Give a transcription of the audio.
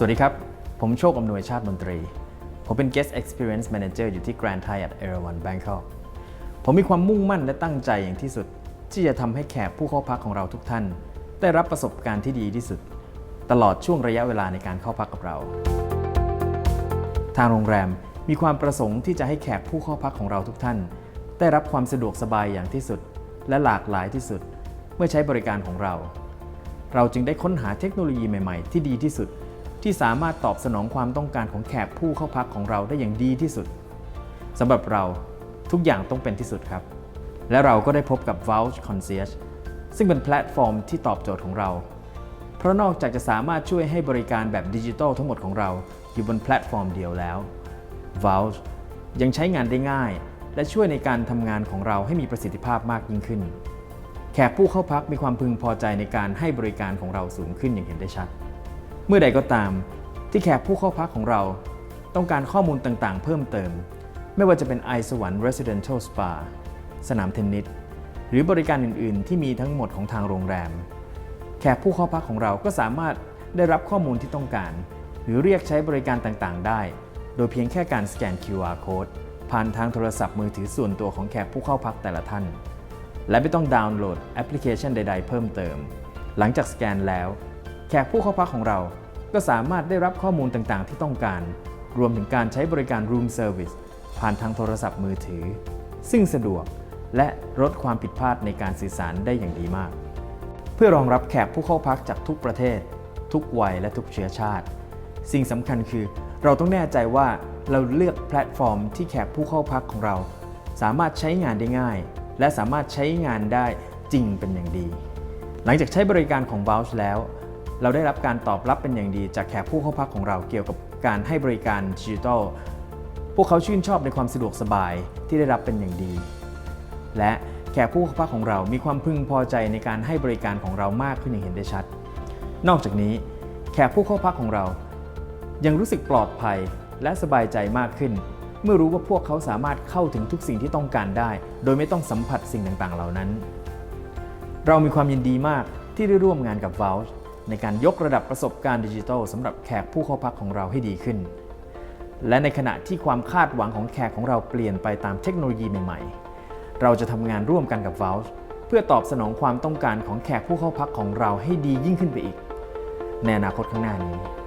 สวัสดีครับ ผมโชคอำนวยชาติมนตรี ผมเป็น Guest Experience Manager อยู่ที่ Grand Hyatt Erawan Bangkok ผมมีความมุ่งมั่นและตั้งใจอย่างที่สุด ที่จะทำให้แขกผู้เข้าพักของเราทุกท่าน ได้รับประสบการณ์ที่ดีที่สุด ตลอดช่วงระยะเวลาในการเข้าพักกับเรา ทางโรงแรมมีความประสงค์ที่จะให้แขกผู้เข้าพักของเราทุกท่าน ได้รับความสะดวกสบายอย่างที่สุด และหลากหลายที่สุด เมื่อใช้บริการของเรา เราจึงได้ค้นหาเทคโนโลยีใหม่ ๆ ที่ดีที่สุด ที่สามารถตอบสนองความต้องการของแขกผู้เข้าพักของเราได้อย่างดีที่สุดสำหรับเราทุกอย่างต้องเป็นที่สุดครับ และเราก็ได้พบกับ Vouch Concierge ซึ่งเป็นแพลตฟอร์มที่ตอบโจทย์ของเรา เพราะนอกจากจะสามารถช่วยให้บริการแบบดิจิทัลทั้งหมดของเราอยู่บนแพลตฟอร์มเดียวแล้ว Vouch ยังใช้งานได้ง่าย และช่วยในการทำงานของเราให้มีประสิทธิภาพมากยิ่งขึ้น แขกผู้เข้าพักมีความพึงพอใจในการให้บริการของเราสูงขึ้นอย่างเห็นได้ชัด เมื่อใดก็ตาม ที่แขกผู้เข้าพักของเราต้องการข้อมูลต่างๆ เพิ่มเติม ไม่ว่าจะเป็นไอสวรรค์ Residential Spa สนามเทนนิสหรือบริการอื่นๆ ที่มีทั้งหมดของทางโรงแรม แขกผู้เข้าพักของเราก็สามารถได้รับข้อมูลที่ต้องการ หรือเรียกใช้บริการต่างๆ ได้ โดยเพียงแค่การสแกน QR code ผ่านทางโทรศัพท์มือถือส่วนตัวของแขกผู้เข้าพักแต่ละท่าน และไม่ต้องดาวน์โหลดแอปพลิเคชันใด ๆ เพิ่มเติม หลังจากสแกนแล้ว แขกผู้เข้าพักของเรา ก็สามารถได้รับข้อมูลต่างๆ ที่ต้องการ รวมถึงการใช้บริการ Room Service ผ่านทางโทรศัพท์มือถือ ซึ่งสะดวกและลดความผิดพลาดในการสื่อสารได้อย่างดีมาก เพื่อรองรับแขกผู้เข้าพักจากทุกประเทศ ทุกวัยและทุกเชื้อชาติ สิ่งสำคัญคือเราต้องแน่ใจว่าเราเลือกแพลตฟอร์มที่แขกผู้เข้าพักของเรา สามารถใช้งานได้ง่าย และสามารถใช้งานได้จริงเป็นอย่างดี หลังจากใช้บริการของ Vouch แล้ว เราได้รับการตอบรับเป็นอย่างดีจากแขกผู้เข้าพักของเราเกี่ยวกับการให้บริการดิจิทัล พวกเขาชื่นชอบในความสะดวกสบายที่ได้รับเป็นอย่างดี และแขกผู้เข้าพักของเรามีความพึงพอใจในการให้บริการของเรามากขึ้นอย่างเห็นได้ชัด นอกจากนี้ แขกผู้เข้าพักของเรา ยังรู้สึกปลอดภัยและสบายใจมากขึ้น เมื่อรู้ว่าพวกเขาสามารถเข้าถึงทุกสิ่งที่ต้องการได้ โดยไม่ต้องสัมผัสสิ่งต่างๆ เหล่านั้น เรามีความยินดีมากที่ได้ร่วมงานกับ Vouch ในการยกระดับประสบการณ์ดิจิทัลสำหรับแขกผู้เข้าพักของเราให้ดีขึ้น และในขณะที่ความคาดหวังของแขกของเราเปลี่ยนไปตามเทคโนโลยีใหม่ๆ เราจะทำงานร่วมกันกับ Vouch เพื่อตอบสนองความต้องการของแขกผู้เข้าพักของเราให้ดียิ่งขึ้นไปอีก ในอนาคตข้างหน้านี้